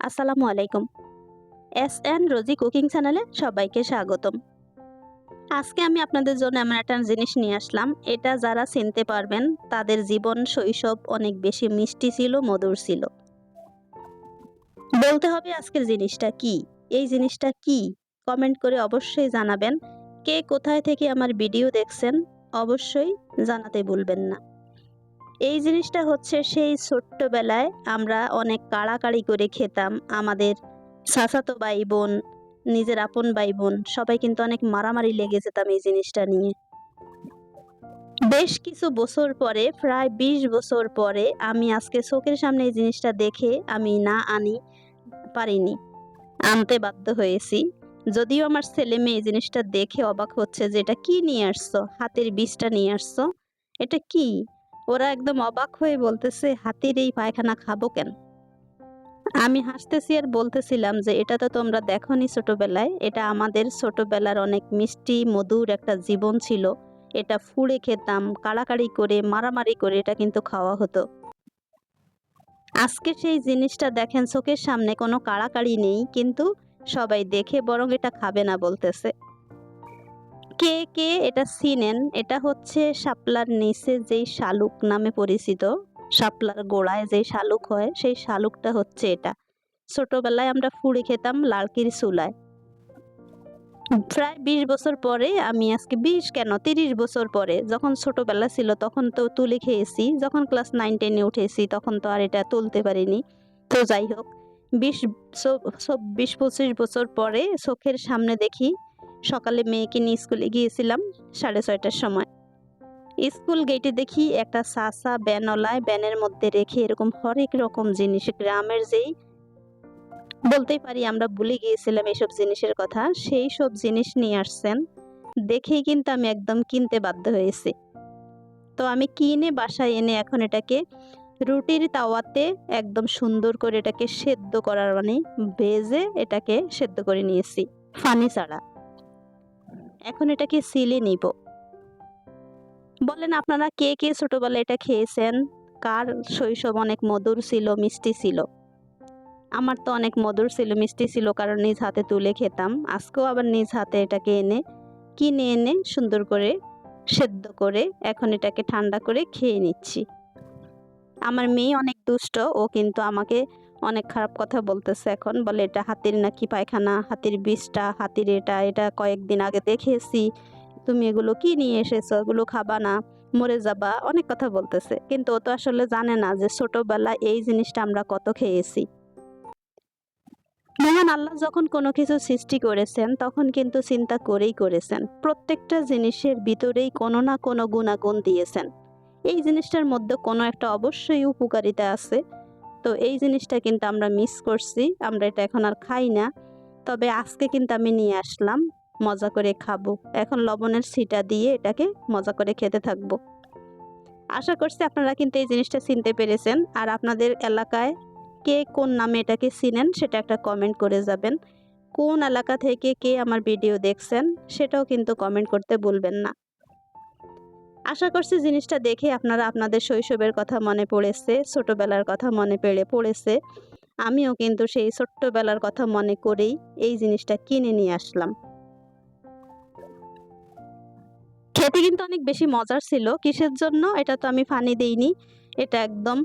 আসসালামু আলাইকুম। S N রোজি cooking চ্যানেলে সবাইকে স্বাগতম। আজকে আমি আপনাদের জন্য এমন একটা জিনিস নিয়ে আসলাম। এটা যারা চিনতে পারবেন, তাদের জীবন শৈশব অনেক বেশি মিষ্টি ছিল, মধুর ছিল। বলতে হবে আজকের জিনিসটা কি? এই জিনিসটা কি? কমেন্ট করে অবশ্যই জানাবেন। কে কোথায় থেকে আমার ভিডিও দেখছেন, অবশ্যই জানাতে ভুলবেন না। এই জিনিসটা হচ্ছে সেই ছোট্টবেলায় আমরা অনেক কাড়াকাড়ি করে খেতাম। আমাদের চাচাতো ভাই বোন নিজের আপন ভাই বোন সবাই কিন্তু অনেক মারামারি লেগে যেতাম এই জিনিসটা নিয়ে। বেশ কিছু বছর পরে, প্রায় বিশ বছর পরে আমি আজকে চোখের সামনে এই জিনিসটা দেখে আমি না আনি পারিনি, আনতে বাধ্য হয়েছি। যদিও আমার ছেলে মেয়ে এই জিনিসটা দেখে অবাক হচ্ছে যে এটা কি নিয়ে আসছো? হাতের বীজটা নিয়ে আসছো? এটা কি? ওরা একদম অবাক হয়ে বলতেছে, হাতির এই পায়খানা খাব কেন? আমি হাসতেছি আর বলতেছিলাম যে, এটা তো তোমরা দেখনি ছোটবেলায়। এটা আমাদের ছোটবেলার অনেক মিষ্টি, মধুর একটা জীবন ছিল। এটা ফুড়ে খেতাম, কাড়াকাড়ি করে, মারামারি করে এটা কিন্তু খাওয়া হতো। আজকে সেই জিনিসটা দেখেন, চোখের সামনে কোনো কাড়াকাড়ি নেই, কিন্তু সবাই দেখে বরং এটা খাবে না বলতেছে। কে কে? এটা চিনেন এটা হচ্ছে শাপলার নিচে যেই শালুক নামে পরিচিত। শাপলার গোড়ায় যেই শালুক হয়, সেই শালুকটা হচ্ছে এটা। ছোটবেলায় আমরা ফুড়ে খেতাম লালকির চুলায়। প্রায় বিশ বছর পরে, আমি আজকে বিশ কেন, তিরিশ বছর পরে, যখন ছোটবেলা ছিল, তখন তো তুলে খেয়েছি। যখন ক্লাস নাইন, টেনে উঠেছি, তখন তো আর এটা তুলতে পারিনি। তো যাই হোক, বিশ চব্বিশ পঁচিশ বছর পরে চোখের সামনে দেখি সকালে মেয়েকে নিয়ে স্কুলে গিয়েছিলাম সাড়ে ছয়টার সময়। স্কুল গেটে দেখি একটা সাসা ব্যানলায় ব্যানের মধ্যে রেখে এরকম হরেক রকম জিনিস, গ্রামের যেই বলতেই পারি আমরা ভুলে গিয়েছিলাম এইসব জিনিসের কথা, সেই সব জিনিস নিয়ে আসছেন। দেখেই কিন্তু আমি একদম কিনতে বাধ্য হয়েছি। তো আমি কিনে বাসায় এনে এখন এটাকে রুটির তাওয়াতে একদম সুন্দর করে এটাকে সেদ্ধ করার মানে ভেজে এটাকে সেদ্ধ করে নিয়েছি, ফানি ছাড়া। এখন এটাকে সিলে নিব। বলেন আপনারা কে কে ছোটবেলায় এটা খেয়েছেন? কার শৈশব অনেক মধুর ছিল, মিষ্টি ছিল? আমার তো অনেক মধুর ছিল, মিষ্টি ছিল, কারণ নিজ হাতে তুলে খেতাম। আজকেও আবার নিজ হাতে এটাকে এনে, কিনে এনে সুন্দর করে সেদ্ধ করে এখন এটাকে ঠান্ডা করে খেয়ে নিচ্ছি। আমার মেয়ে অনেক দুষ্ট, ও কিন্তু আমাকে অনেক খারাপ কথা বলতেছে এখন। বলে, এটা হাতির নাকি পায়খানা? হাতির বিষটা? হাতির এটা? এটা কয়েকদিন আগে দেখেছি। তুমি এগুলো কি নিয়ে এসেছ? এগুলো খাবা না? মরে যাবা? অনেক কথা বলতেছে। কিন্তু ও তো আসলে জানে না যে ছোটবেলা এই জিনিসটা আমরা কত খেয়েছি। মহান আল্লাহ যখন কোনো কিছু সৃষ্টি করেছেন, তখন কিন্তু চিন্তা করেই করেছেন। প্রত্যেকটা জিনিসের ভিতরেই কোনো না কোনো গুণাগুণ দিয়েছেন। এই জিনিসটার মধ্যে কোনো একটা অবশ্যই উপকারিতা আছে। তো এই জিনিসটা কিন্তু আমরা মিস করছি। আমরা এটা এখন আর খাই না। তবে আজকে কিন্তু আমি নিয়ে আসলাম, মজা করে খাব। এখন লবণের ছিটা দিয়ে এটাকে মজা করে খেতে থাকব। আশা করছি আপনারা কিন্তু এই জিনিসটা চিনতে পেরেছেন। আর আপনাদের এলাকায় কে কোন নামে এটাকে চিনেন সেটা একটা কমেন্ট করে যাবেন। কোন এলাকা থেকে কে আমার ভিডিও দেখছেন সেটাও কিন্তু কমেন্ট করতে ভুলবেন না। আশা করছি জিনিসটা দেখে আপনারা আপনাদের শৈশবের কথা মনে পড়েছে, ছোটোবেলার কথা মনে পেড়ে পড়েছে। আমিও কিন্তু সেই ছোট্টবেলার কথা মনে করেই এই জিনিসটা কিনে নিয়ে আসলাম। খেতে কিন্তু অনেক বেশি মজার ছিল, কিসের জন্য? এটা তো আমি ফানি দেইনি। এটা একদম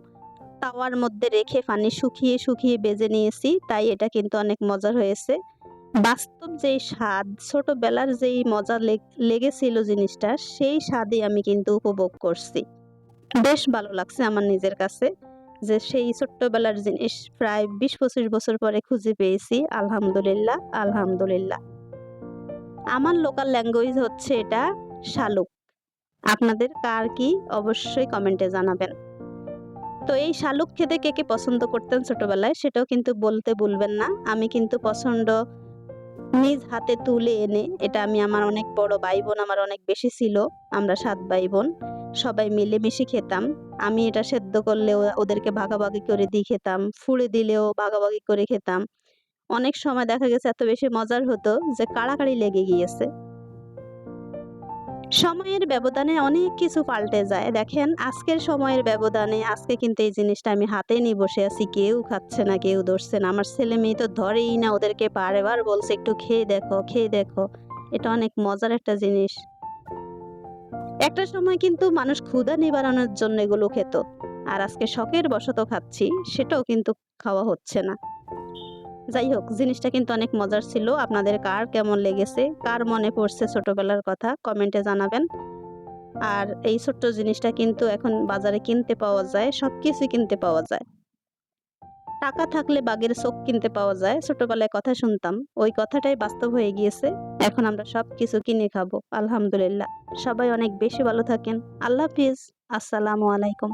তাওয়ার মধ্যে রেখে পানি শুকিয়ে শুকিয়ে বেজে নিয়েছি, তাই এটা কিন্তু অনেক মজার হয়েছে। বাস্তব যেই স্বাদ, ছোটবেলার যেই মজা লেগেছিল জিনিসটা, সেই স্বাদই আমি কিন্তু উপভোগ করছি। বেশ ভালো লাগছে আমার নিজের কাছে যে সেই ছোট্টবেলার জিনিস প্রায় বিশ পঁচিশ বছর পরে খুঁজে পেয়েছি। আলহামদুলিল্লাহ আলহামদুলিল্লাহ। আমার লোকাল ল্যাঙ্গুয়েজ হচ্ছে এটা শালুক। আপনাদের কার কি? অবশ্যই কমেন্টে জানাবেন। তো এই শালুক খেতে কে কে পছন্দ করতেন ছোটবেলায়, সেটাও কিন্তু বলতে ভুলবেন না। আমি কিন্তু পছন্দ নিজ হাতে তুলে এনে, এটা আমি আমার অনেক বড় ভাই বোন আমার অনেক বেশি ছিল, আমরা সাত ভাই বোন সবাই মিলেমিশে খেতাম। আমি এটা সেদ্ধ করলেও ওদেরকে ভাগাভাগি করে দিয়ে খেতাম ফুড়ে দিলেও ভাগাভাগি করে খেতাম। অনেক সময় দেখা গেছে এত বেশি মজার হতো যে কাড়াকাড়ি লেগে গিয়েছে। সময়ের ব্যবধানে অনেক কিছু পাল্টে যায়। দেখেন, আজকের সময়ের ব্যবধানে আজকে কিন্তু এই জিনিসটা আমি হাতে নিয়ে বসে আছি। কেউ খাচ্ছে না, কেউ ধরছে না। আমার ছেলে মেয়ে তো ধরেই না ওদেরকে বারেবার বলছে, একটু খেয়ে দেখো খেয়ে দেখো। এটা অনেক মজার একটা জিনিস। একটা সময় কিন্তু মানুষ ক্ষুধা নিবারণের জন্য এগুলো খেত। আর আজকে শখের বশত খাচ্ছি, সেটাও কিন্তু খাওয়া হচ্ছে না। যাই হোক, জিনিসটা কিন্তু অনেক মজার ছিল। আপনাদের কার কেমন লেগেছে, কার মনে পড়ছে ছোটবেলার কথা কমেন্টে জানাবেন। আর এই ছোট্ট জিনিসটা কিন্তু এখন বাজারে কিনতে পাওয়া যায় সব কিছু কিনতে পাওয়া যায়। টাকা থাকলে বাঘের চোখ কিনতে পাওয়া যায়, ছোটবেলায় কথা শুনতাম, ওই কথাটাই বাস্তব হয়ে গিয়েছে। এখন আমরা সব কিছু কিনে খাব, আলহামদুলিল্লাহ। সবাই অনেক বেশি ভালো থাকেন, আল্লাহ হাফিজ, আসসালামু আলাইকুম।